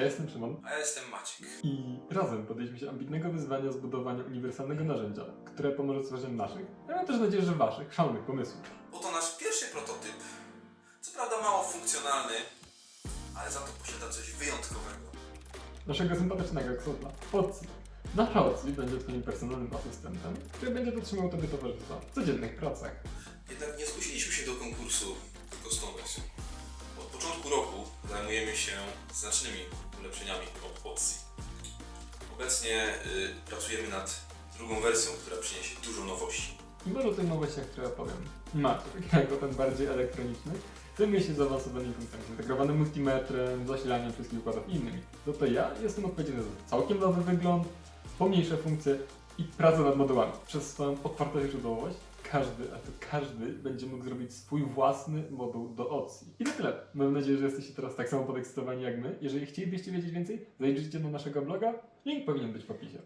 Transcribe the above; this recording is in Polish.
Ja jestem Szymon A ja jestem Maciek. i razem podjęliśmy się ambitnego wyzwania zbudowania uniwersalnego narzędzia, które pomoże stworzeniu naszych, a ja też nadzieję, że waszych, szalonych pomysłów. Oto nasz pierwszy prototyp. Co prawda mało funkcjonalny, ale za to posiada coś wyjątkowego. Naszego sympatycznego ksotla, Pocji. Nasza Ocji będzie twoim personalnym asystentem, który będzie dotrzymał tobie towarzystwa w codziennych pracach. Jednak nie zgłosiliśmy się do konkursu tylko wersją. Od początku roku zajmujemy się znacznymi ulepszeniami od opcji. Obecnie y, pracujemy nad drugą wersją, która przyniesie dużo nowości. I może o tych nowościach, które opowiem. Maciek, jako ten bardziej elektroniczny, zajmuje się zaawansowanymi funkcjami, zintegrowanym multimetrem, zasilaniem wszystkich układów i innymi. Za to ja jestem odpowiedzialny za całkiem nowy wygląd, pomniejsze funkcje i pracę nad modułami. Przez swoją otwartość i źródłowość każdy, a to każdy będzie mógł zrobić swój własny moduł do opcji. I to tyle. Mam nadzieję, że jesteście teraz tak samo podekscytowani jak my. Jeżeli chcielibyście wiedzieć więcej, zajrzyjcie do naszego bloga. Link powinien być w opisie.